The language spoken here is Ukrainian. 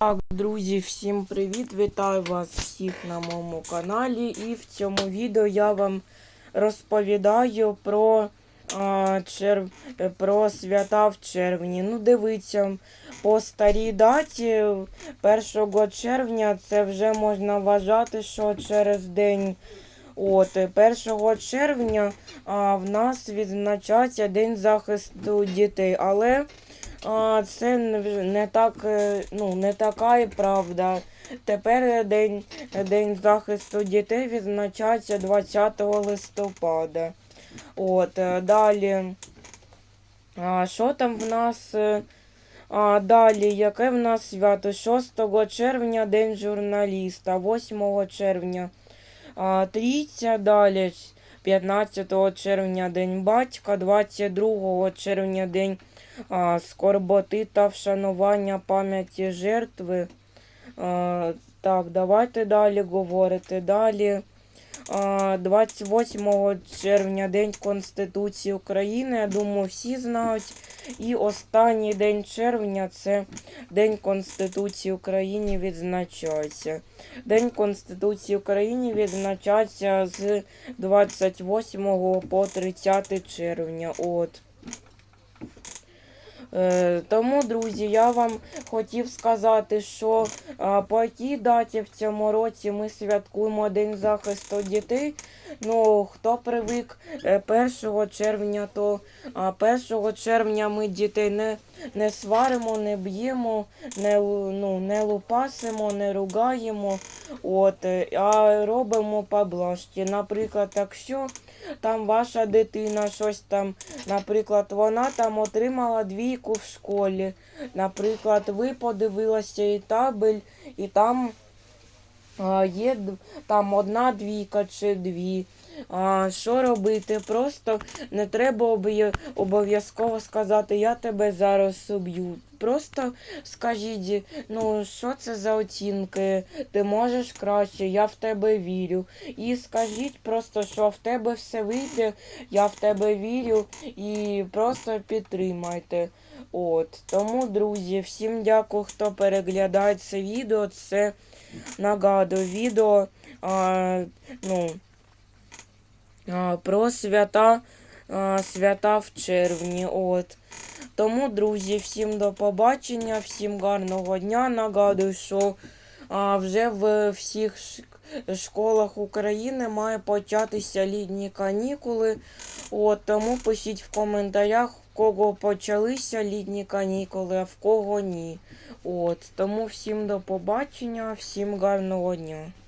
Так, друзі, всім привіт! Вітаю вас всіх на моєму каналі. І в цьому відео я вам розповідаю про, а, черв... про свята в червні. Ну, дивіться, по старій даті 1 червня це вже можна вважати, що через день. От, 1 червня а, в нас відзначається День захисту дітей, але а, це не, так, е, ну, не така і правда. Тепер день, день захисту дітей відзначається 20 листопада. От, е, далі. А, що там в нас? е, А, далі, яке в нас свято? 6 червня День журналіста, 8 червня а, трійця, далі 15 червня День батька, 22 червня День скорботи та вшанування пам'яті жертви. Так, давайте далі говорити. Далі. 28 червня День Конституції України. Я думаю, всі знають. І останній день червня це День Конституції України відзначається. День Конституції України відзначається з 28 по 30 червня. От. Е, тому, друзі, я вам хотів сказати, що по якій даті в цьому році ми святкуємо День захисту дітей. Ну, хто привик е, 1 червня, то 1 червня ми дітей не, не сваримо, не б'ємо, не, ну, не лупасимо, не ругаємо, от, е, а робимо поблажки. Наприклад, якщо там ваша дитина щось там, наприклад, вона там отримала двійку в школі. Наприклад, ви подивилися її табель, і там є там одна двійка чи дві. А, що робити? Просто не треба обов'язково сказати, я тебе зараз уб'ю. Просто скажіть, ну що це за оцінки? Ти можеш краще, я в тебе вірю. І скажіть просто, що в тебе все вийде, я в тебе вірю і просто підтримайте. От. Тому, друзі, всім дякую, хто переглядає це відео. Це нагадую відео а, ну, а, про свята, а, свята в червні. От. Тому, друзі, всім до побачення, всім гарного дня. Нагадую, що а, вже в всіх школах України має початися літні канікули. От, тому пишіть в коментарях, кого почалися літні канікули, а в кого ні. От, тому всім до побачення, всім гарного дня.